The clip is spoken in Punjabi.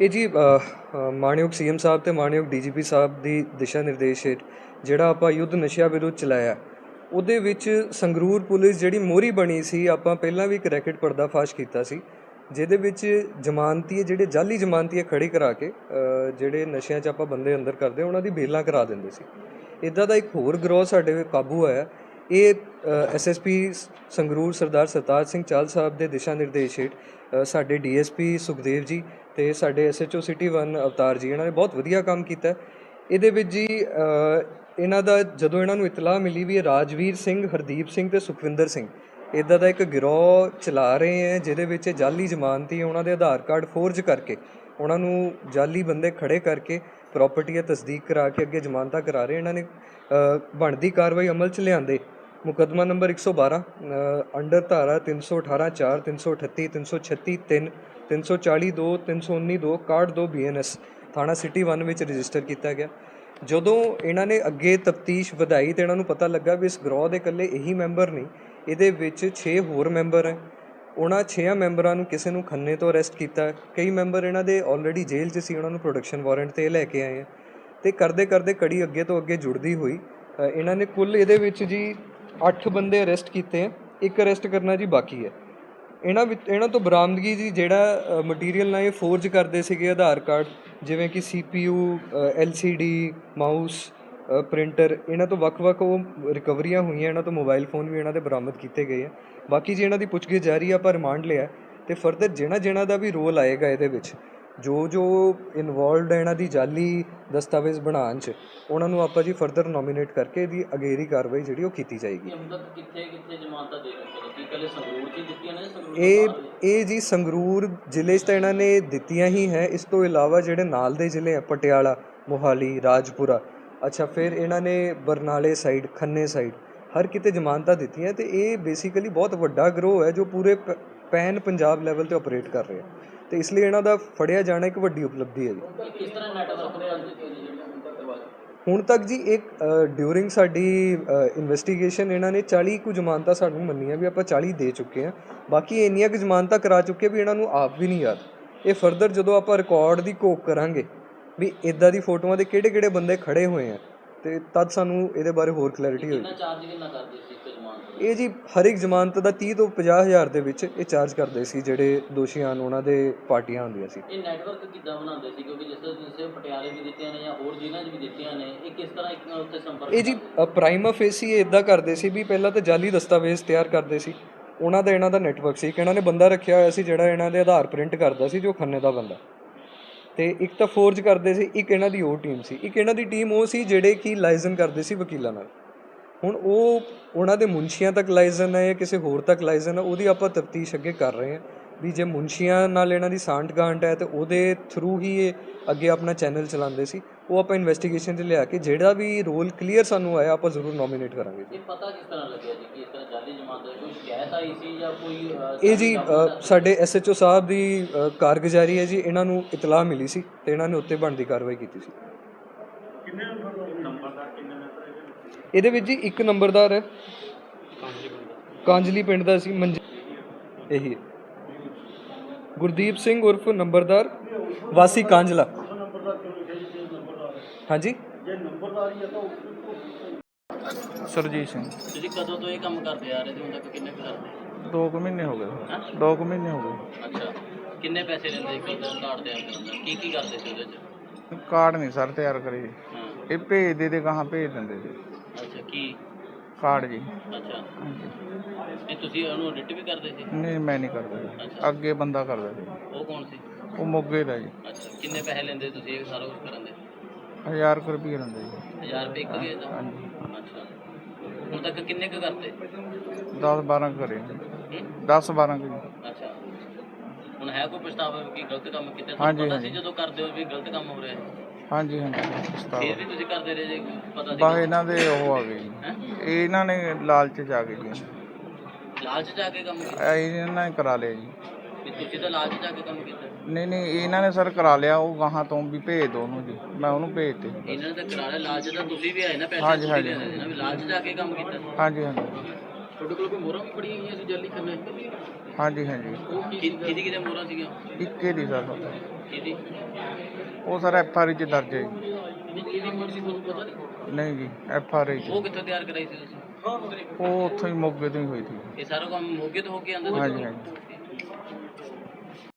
ਇਹ ਜੀ ਅ, ਅ, ਮਾਣਯੋਗ ਸੀਐਮ ਸਾਹਿਬ ਤੇ ਮਾਣਯੋਗ ਡੀਜੀਪੀ ਸਾਹਿਬ ਦੀ ਦਿਸ਼ਾ ਨਿਰਦੇਸ਼ ਹੇਠ ਜਿਹੜਾ ਆਪਾਂ ਯੁੱਧ ਨਸ਼ਿਆਂ ਵਿਰੁੱਧ ਚਲਾਇਆ ਉਹਦੇ ਵਿੱਚ ਸੰਗਰੂਰ ਪੁਲਿਸ ਜਿਹੜੀ ਮੋਹਰੀ ਬਣੀ ਸੀ ਆਪਾਂ ਪਹਿਲਾਂ ਵੀ ਇੱਕ ਰੈਕਟ ਪਰਦਾਫਾਸ਼ ਕੀਤਾ ਸੀ ਜਿਹਦੇ ਵਿੱਚ ਜ਼ਮਾਨਤੀਏ ਜਿਹੜੇ ਜਾਲੀ ਜਮਾਨਤੀ ਖੜੇ ਕਰਾ ਕੇ ਜਿਹੜੇ ਨਸ਼ਿਆਂ 'ਚ ਆਪਾਂ ਬੰਦੇ ਅੰਦਰ ਕਰਦੇ ਉਹਨਾਂ ਦੀ ਬੇਲਾਂ ਕਰਾ ਦਿੰਦੇ ਸੀ। ਇਦਾਂ ਦਾ ਇੱਕ ਹੋਰ ਗਰੋਹ ਸਾਡੇ ਵਿੱਚ ਕਾਬੂ ਆਇਆ ਇਹ ਐਸਐਸਪੀ ਸੰਗਰੂਰ ਸਰਦਾਰ ਸਰਤਾਜ ਸਿੰਘ ਚਾਲ ਸਾਹਿਬ ਦੇ ਦਿਸ਼ਾ ਨਿਰਦੇਸ਼ ਹੇਠ ਅ, ਸਾਡੇ ਡੀਐਸਪੀ ਸੁਖਦੇਵ ਜੀ ਤੇ ਸਾਡੇ ਐਸਐਚਓ ਸਿਟੀ 1 ਅਵਤਾਰ ਜੀ ਇਹਨਾਂ ਨੇ ਬਹੁਤ ਵਧੀਆ ਕੰਮ ਕੀਤਾ। ਇਹਦੇ ਵਿੱਚ ਜੀ ਇਹਨਾਂ ਦਾ ਜਦੋਂ ਇਹਨਾਂ ਨੂੰ ਇਤਲਾਹ ਮਿਲੀ ਵੀ ਰਾਜਵੀਰ ਸਿੰਘ ਹਰਦੀਪ ਸਿੰਘ ਤੇ ਸੁਖਵਿੰਦਰ ਸਿੰਘ ਇਦਾਂ ਦਾ ਇੱਕ ਗਿਰੋਹ ਚਲਾ ਰਹੇ ਹੈ ਜਿਹਦੇ ਵਿੱਚ ਇਹ ਜਾਲੀ ਜ਼ਮਾਨਤੀ ਉਹਨਾਂ ਦੇ ਆਧਾਰ ਕਾਰਡ ਫੋਰਜ ਕਰਕੇ ਉਹਨਾਂ ਨੂੰ ਜਾਲੀ ਬੰਦੇ ਖੜੇ ਕਰਕੇ ਪ੍ਰਾਪਰਟੀ ਹੈ ਤਸਦੀਕ ਕਰਾ ਕੇ ਅੱਗੇ ਜ਼ਮਾਨਤਾ ਕਰਾ ਰਹੇ। ਇਹਨਾਂ ਨੇ ਬਣਦੀ ਕਾਰਵਾਈ ਅਮਲ 'ਚ ਲਿਆਂਦੇ। ਮੁਕੱਦਮਾ ਨੰਬਰ 112 ਅ, ਅੰਡਰ ਧਾਰਾ 318 4 338 336 3 340 2 319 2 61 2 ਬੀਐਨਐਸ ਥਾਣਾ ਸਿਟੀ 1 ਵਿੱਚ ਰਜਿਸਟਰ ਕੀਤਾ ਗਿਆ। ਜਦੋਂ ਇਹਨਾਂ ਨੇ ਅੱਗੇ ਤਫਤੀਸ਼ ਵਧਾਈ ਤੇ ਇਹਨਾਂ ਨੂੰ ਪਤਾ ਲੱਗਾ ਵੀ ਇਸ ਗਰੋਹ ਦੇ ਇਕੱਲੇ ਇਹੀ ਮੈਂਬਰ ਨਹੀਂ, ਇਹਦੇ ਵਿੱਚ 6 ਹੋਰ ਮੈਂਬਰ ਹੈ। ਉਹਨਾਂ 6 ਮੈਂਬਰਾਂ ਨੂੰ ਕਿਸੇ ਨੂੰ ਖੰਨੇ ਤੋਂ ਅਰੈਸਟ ਕੀਤਾ। ਕਈ ਮੈਂਬਰ ਇਹਨਾਂ ਦੇ ਆਲਰੇਡੀ ਜੇਲ੍ਹ 'ਚ ਸੀ, ਉਹਨਾਂ ਨੂੰ ਪ੍ਰੋਡਕਸ਼ਨ ਵਾਰੰਟ ਤੇ ਲੈ ਕੇ ਆਏ ਆ। ਤੇ ਕਰਦੇ ਕਰਦੇ ਕੜੀ ਅੱਗੇ ਤੋਂ ਅੱਗੇ ਜੁੜਦੀ ਹੋਈ ਇਹਨਾਂ ਨੇ ਕੁੱਲ ਇਹਦੇ ਵਿੱਚ ਜੀ 8 ਬੰਦੇ ਅਰੈਸਟ ਕੀਤੇ ਆ, ਇੱਕ ਅਰੈਸਟ ਕਰਨਾ ਜੀ ਬਾਕੀ ਹੈ। ਇਹਨਾਂ ਵਿੱਚ, ਇਹਨਾਂ ਤੋਂ ਬਰਾਮਦਗੀ ਜੀ ਜਿਹੜਾ ਮਟੀਰੀਅਲ ਨਾਲ ਇਹ ਫੋਰਜ ਕਰਦੇ ਸੀਗੇ ਆਧਾਰ ਕਾਰਡ, ਜਿਵੇਂ ਕਿ CPU LCD ਮਾਊਸ ਪ੍ਰਿੰਟਰ ਇਹਨਾਂ ਤੋਂ ਵੱਖ-ਵੱਖ ਉਹ ਰਿਕਵਰੀਆਂ ਹੋਈਆਂ, ਇਹਨਾਂ ਤੋਂ ਮੋਬਾਈਲ ਫੋਨ ਵੀ ਇਹਨਾਂ ਦੇ ਬਰਾਮਦ ਕੀਤੇ ਗਏ ਆ। ਬਾਕੀ ਜੀ ਇਹਨਾਂ ਦੀ ਪੁੱਛਗਿੱਛ ਜਾਰੀ ਆ, ਆਪਾਂ ਰਿਮਾਂਡ ਲਿਆ। ਤੇ ਫਰਦਰ ਜਿਹੜਾ ਜਿਹੜਾ ਦਾ ਵੀ ਰੋਲ ਆਏਗਾ ਇਹਦੇ ਵਿੱਚ ਜੋ ਜੋ ਇਨਵੋਲਵਡ ਹੈ ਇਹਨਾਂ ਦੀ ਜਾਲੀ ਦਸਤਾਵੇਜ਼ ਬਣਾਉਣ 'ਚ ਉਹਨਾਂ ਨੂੰ ਆਪਾਂ ਜੀ ਫਰਦਰ ਨੋਮੀਨੇਟ ਕਰਕੇ ਇਹਦੀ ਅਗੇਰੀ ਕਾਰਵਾਈ ਜਿਹੜੀ ਉਹ ਕੀਤੀ ਜਾਏਗੀ। ਹੁਣ ਤੱਕ ਕਿੱਥੇ ਕਿੱਥੇ ਜ਼ਮਾਨਤਾਂ ਦੇ ਰੱਖੇ ਨੇ? ਕੀ ਕੱਲੇ ਸੰਗਰੂਰ 'ਚ ਹੀ ਦਿੱਤੀਆਂ ਨੇ ਜਾਂ ਸੰਗਰੂਰ ਇਹ? ਇਹ ਜੀ ਸੰਗਰੂਰ ਜ਼ਿਲ੍ਹੇ 'ਚ ਤਾਂ ਇਹਨਾਂ ਨੇ ਦਿੱਤੀਆਂ ਹੀ ਹੈ। ਇਸ ਤੋਂ ਇਲਾਵਾ ਜਿਹੜੇ ਨਾਲ ਦੇ ਜ਼ਿਲ੍ਹੇ ਆ ਪਟਿਆਲਾ ਮੋਹਾਲੀ ਰਾਜਪੁਰਾ ਅੱਛਾ ਫਿਰ ਇਹਨਾਂ ਨੇ ਬਰਨਾਲੇ ਸਾਈਡ ਖੰਨੇ ਸਾਈਡ ਹਰ ਕਿਤੇ ਜ਼ਮਾਨਤਾਂ ਦਿੱਤੀਆਂ ਤੇ ਇਹ ਬੇਸਿਕਲੀ ਬਹੁਤ ਵੱਡਾ ਗਰੋਹ ਹੈ ਜੋ ਪੂਰੇ ਪੈਨ ਪੰਜਾਬ ਲੈਵਲ ਤੇ ਆਪਰੇਟ ਕਰ ਰਿਹਾ। ਤੇ ਇਸ ਲਈ ਇਹਨਾਂ ਦਾ ਫੜਿਆ ਜਾਣਾ ਇੱਕ ਵੱਡੀ ਉਪਲਬਧੀ ਹੈ ਜੀ। ਇਹ ਕਿਸ ਤਰ੍ਹਾਂ ਨੈਟਵਰਕ ਨੇ ਅੱਜ ਦਿੱਤੇ ਨੇ ਜਿਹੜੀਆਂ ਹੁਣ ਤੱਕ ਜੀ ਇੱਕ ਡਿਊਰਿੰਗ ਸਾਡੀ ਇਨਵੈਸਟੀਗੇਸ਼ਨ ਇਹਨਾਂ ਨੇ 40 ਕੁ ਜ਼ਮਾਨਤਾਂ ਸਾਨੂੰ ਮੰਨੀਆਂ ਵੀ ਆਪਾਂ 40 ਦੇ ਚੁੱਕੇ ਹਾਂ। ਬਾਕੀ ਇੰਨੀਆਂ ਕੁ ਜ਼ਮਾਨਤਾਂ ਕਰਾ ਚੁੱਕੇ ਵੀ ਇਹਨਾਂ ਨੂੰ ਆਪ ਵੀ ਨਹੀਂ ਯਾਦ। ਇਹ ਫਰਦਰ ਜਦੋਂ ਆਪਾਂ ਰਿਕਾਰਡ ਦੀ ਘੋਖ ਕਰਾਂਗੇ ਵੀ ਇਦਾਂ ਦੀ ਫੋਟੋਆਂ ਦੇ ਕਿਹੜੇ ਕਿਹੜੇ ਬੰਦੇ ਖੜੇ ਹੋਏ ਆ ਤੇ ਤਦ ਸਾਨੂੰ ਇਹਦੇ ਬਾਰੇ ਹੋਰ ਕਲੈਰਿਟੀ ਹੋਏਗੀ। ਕਿੰਨਾ ਚਾਰਜ ਕਿੰਨਾ ਕਰਦੇ ਸੀ? ਇੱਕ ਜ਼ਮਾਨਤ ਇਹ ਜੀ ਹਰ ਇੱਕ ਜ਼ਮਾਨਤ ਦਾ 30 ਤੋਂ 50 ਹਜ਼ਾਰ ਦੇ ਵਿੱਚ ਇਹ ਚਾਰਜ ਕਰਦੇ ਸੀ ਜਿਹੜੇ ਦੋਸ਼ੀ ਹਨ ਉਹਨਾਂ ਦੇ ਪਾਰਟੀਆਂ ਹੁੰਦੀਆਂ ਸੀ। ਇਹ ਨੈਟਵਰਕ ਕਿੱਦਾਂ ਬਣਾਉਂਦੇ ਸੀ? ਕਿਉਂਕਿ ਜਿਸ ਤਰ੍ਹਾਂ ਤੁਸੀਂ ਪਟਿਆਲੇ ਵੀ ਦਿੱਤੀਆਂ ਨੇ ਜਾਂ ਹੋਰ ਜ਼ਿਲ੍ਹਿਆਂ 'ਚ ਵੀ ਦਿੱਤੀਆਂ ਨੇ ਇਹ ਕਿਸ ਤਰ੍ਹਾਂ ਇੱਕ ਨਾਲ ਉੱਤੇ ਸੰਪਰਕ ਇਹ ਜੀ ਪ੍ਰਾਈਮਾ ਫੇਸੀ ਇਹ ਇਦਾਂ ਕਰਦੇ ਸੀ ਵੀ ਪਹਿਲਾਂ ਤਾਂ ਜਾਲੀ ਦਸਤਾਵੇਜ਼ ਤਿਆਰ ਕਰਦੇ ਸੀ। ਉਹਨਾਂ ਦਾ ਇਹਨਾਂ ਦਾ ਨੈਟਵਰਕ ਸੀ ਕਿ ਇਹਨਾਂ ਨੇ ਬੰਦਾ ਰੱਖਿਆ ਹੋਇਆ ਸੀ ਜਿਹੜਾ ਇਹਨਾਂ ਦੇ ਆਧਾਰ ਪ੍ਰਿੰਟ ਕਰਦਾ ਸੀ ਜੋ ਖੰਨੇ ਦਾ ਬੰਦਾ। ਤੇ ਇੱਕ ਤਾਂ ਫੋਰਜ ਕਰਦੇ ਸੀ ਇੱਕ ਇਹਨਾਂ ਦੀ ਉਹ ਟੀਮ ਸੀ। ਇੱਕ ਇਹਨਾਂ ਦੀ ਟੀਮ ਉਹ ਸੀ ਜਿਹੜੇ ਕਿ ਲਾਇਜ਼ਨ ਕਰਦੇ ਸੀ ਵਕੀਲਾਂ ਨਾਲ। ਹੁਣ ਉਹ ਉਹਨਾਂ ਦੇ ਮੁਨਸ਼ੀਆਂ ਤੱਕ ਲਾਇਜ਼ਨ ਹੈ ਜਾਂ ਕਿਸੇ ਹੋਰ ਤੱਕ ਲਾਇਜ਼ਨ ਹੈ ਉਹਦੀ ਆਪਾਂ ਤਫਤੀਸ਼ ਅੱਗੇ ਕਰ ਰਹੇ ਹਾਂ ਵੀ ਜੇ ਮੁਨਸ਼ੀਆਂ ਨਾਲ ਇਹਨਾਂ ਦੀ ਸਾਂਠ ਗਾਂਠ ਹੈ ਤੇ ਉਹਦੇ ਥਰੂ ਹੀ ਇਹ ਅੱਗੇ ਆਪਣਾ ਚੈਨਲ ਚਲਾਉਂਦੇ ਸੀ ਉਹ ਆਪਾਂ ਇਨਵੈਸਟੀਗੇਸ਼ਨ 'ਚ ਲਿਆ ਕੇ ਜਿਹੜਾ ਵੀ ਰੋਲ ਕਲੀਅਰ ਸਾਨੂੰ ਆਇਆ ਆਪਾਂ ਜ਼ਰੂਰ ਨੋਮੀਨੇਟ ਕਰਾਂਗੇ ਜੀ। ਇਹ ਪਤਾ ਕਿਸ ਤਰ੍ਹਾਂ ਲੱਗਿਆ ਜੀ ਕਿ ਇਸ ਤਰ੍ਹਾਂ ਜਾਲੀ ਜ਼ਮਾਨਤ ਹੈ ਕੋਈ ਸ਼ਿਕਾਇਤ ਆਈ ਸੀ ਜਾਂ ਕੋਈ ਇਹ ਜੀ ਸਾਡੇ ਐਸਐਚਓ ਸਾਹਿਬ ਦੀ ਕਾਰਗੁਜ਼ਾਰੀ ਹੈ ਜੀ ਇਹਨਾਂ ਨੂੰ ਇਤਲਾਹ ਮਿਲੀ ਸੀ ਤੇ ਇਹਨਾਂ ਨੇ ਉੱਤੇ ਬਣਦੀ ਕਾਰਵਾਈ ਕੀਤੀ ਸੀ। ਇਹਦੇ ਵਿੱਚ ਜੀ ਇੱਕ ਨੰਬਰਦਾਰ ਹੈ। ਕਾਂਜਲੀ ਪਿੰਡ ਦਾ ਸੀ ਮੰਜ ਇਹੀ ਹੈ। ਗੁਰਦੀਪ ਸਿੰਘ ਉਰਫ ਨੰਬਰਦਾਰ ਵਾਸੀ ਕਾਂਜਲਾ। ਹਾਂਜੀ? ਸਰਜੀਤ ਸਿੰਘ। ਤੁਸੀਂ ਕਦੋਂ ਤੋਂ ਇਹ ਕੰਮ ਕਰਦੇ ਆ ਰਹੇ ਤੇ ਹੁਣ ਤੱਕ ਕਿੰਨੇ ਕੁ ਕਰਦੇ 2 ਕੁ ਮਹੀਨੇ ਹੋ ਗਏ। 2 ਕੁ ਮਹੀਨੇ ਹੋ ਗਏ। ਅੱਛਾ। ਕਿੰਨੇ ਪੈਸੇ ਲੈਂਦੇ ਇੱਕ ਕਾਰਡ ਤਿਆਰ ਕਰਨ ਦਾ। ਕੀ ਕੀ ਕਰਦੇ ਸੀ ਉਹਦੇ 'ਚ? ਕਾਰਡ ਨਹੀਂ ਸਰ ਤਿਆਰ ਕਰੀ। ਹਾਂ ਇਹ ਭੇਜ ਦੇ ਦੇ ਕਹਾਂ ਭੇਜ ਦਿੰਦੇ ਸੀ ਅੱਛਾ ਕੀ? ਕਾਰਡ ਜੀ। ਅੱਛਾ। ਹਾਂਜੀ। ਇਹ ਤੁਸੀਂ ਉਹਨੂੰ ਐਡਿਟ ਵੀ ਕਰਦੇ ਸੀ? ਨਹੀਂ ਮੈਂ ਨਹੀਂ ਕਰਦਾ ਜੀ। ਅੱਗੇ ਬੰਦਾ ਕਰਦਾ ਜੀ। ਉਹ ਕੌਣ ਸੀ? ਉਹ ਮੋਗੇ ਦਾ ਜੀ। ਅੱਛਾ ਕਿੰਨੇ ਪੈਸੇ ਲੈਂਦੇ ਤੁਸੀਂ ਇਹ ਸਾਰਾ ਕੁਝ ਕਰਨ ਦੇ? 1000 ਕੁ ਰੁਪਏ ਲੈਂਦੇ ਜੀ। 1000 ਰੁਪਏ ਇੱਕ ਗਏ ਦਾ ਹਾਂਜੀ। ਅੱਛਾ। ਹੁਣ ਤੱਕ ਕਿੰਨੇ ਕੁ ਕਰਤੇ 10 12 ਕਰੇ। ਜੀ ਹੂੰ? 10 12 ਕੁ ਜੀ। ਅੱਛਾ। ਹੁਣ ਹੈ ਕੋਈ ਪਛਤਾਵਾ ਕਿ ਗਲਤ ਕੰਮ ਕੀਤਾ ਹਾਂਜੀ, ਤੁਹਾਨੂੰ ਪਤਾ ਸੀ ਹਾਂਜੀ। ਜਦੋਂ ਕਰਦੇ ਹੋ ਵੀ ਗਲਤ ਕੰਮ ਹੋ ਰਿਹਾ? ਹੈ ਹਾਂਜੀ ਹਾਂਜੀ। ਫਿਰ ਪਛਤਾਵਾ ਵੀ ਤੁਸੀਂ ਕਰਦੇ ਰਹੇ ਜੇ ਪਤਾ ਸੀ ਬਸ ਇਹਨਾਂ ਦੇ ਉਹ ਆ ਗਏ ਜੀ। ਹੈਂ? ਇਹ ਇਹਨਾਂ ਨੇ ਲਾਲਚ ਚ ਆ ਗਏ ਜੀ। ਲਾਲਚ ਚ ਆ ਕੇ ਕੰਮ ਕੀਤਾ? ਇਹ ਇਹਨਾਂ ਨੇ ਕਰਾ ਲਿਆ ਜੀ। ਵੀ ਤੁਸੀਂ ਤਾਂ ਲਾਲਚ ਚ ਆ ਕੇ ਕੰਮ ਕੀਤਾ? ਨਹੀਂ ਨਹੀਂ ਇਹਨਾਂ ਨੇ ਸਰ ਕਰਾ ਲਿਆ ਉਹ ਗਾਹਾਂ ਤੋਂ ਵੀ ਭੇਜ ਦੋ ਉਹਨੂੰ ਜੀ। ਮੈਂ ਉਹਨੂੰ ਭੇਜ ਤੇ ਇਹਨਾਂ ਨੇ ਤਾਂ ਕਰਾ ਲਿਆ ਲਾਲਚ ਤਾਂ ਤੁਸੀਂ ਵੀ ਆਏ ਨਾ ਪੈਸੇ ਹਾਂਜੀ, ਤੁਸੀਂ ਹਾਂਜੀ। ਲੈਣੇ ਸੀ ਨਾ ਵੀ ਲਾਲਚ ਚ ਆ ਕੇ ਕੰਮ ਕੀਤਾ? ਹਾਂਜੀ ਹਾਂਜੀ। ਤੁਹਾਡੇ ਕੋਲ ਕੋਈ ਮੋਹਰਾਂ ਵੀ ਬੜੀਆਂ ਗਈਆਂ ਸੀ ਜਲਦੀ ਕਰਨੇ ਹਾਂਜੀ ਹਾਂਜੀ। ਕਿਹਦੀ ਕਿਹਦੇ ਮੋਹਰਾਂ ਸੀਗੀਆਂ? ਇੱਕੇ ਦੀ ਸਰ ਕਿਹਦੀ? ਉਹ ਸਰ ਐਫ ਆਰ ਚ ਦਰਜ ਹੈ ਜੀ। ਕਿਹਦੀ ਮੋਹਰ ਸੀ ਤੁਹਾਨੂੰ ਪਤਾ ਨਹੀਂ? ਨਹੀਂ ਜੀ ਐਫ ਆਰ ਚ। ਉਹ ਕਿੱਥੋਂ ਤਿਆਰ ਕਰਾਈ ਸੀ ਤੁਸੀਂ? ਉਹ ਉੱਥੋਂ ਹੀ ਮੋਗੇ ਤੋਂ ਹੀ ਹੋਈ ਸੀ। ਇਹ ਸਾਰਾ ਕੰਮ ਮੋਗੇ ਤੋਂ ਹੋ ਕੇ ਆਂਦਾ ਸੀ? ਹਾਂਜੀ ਹਾਂਜੀ।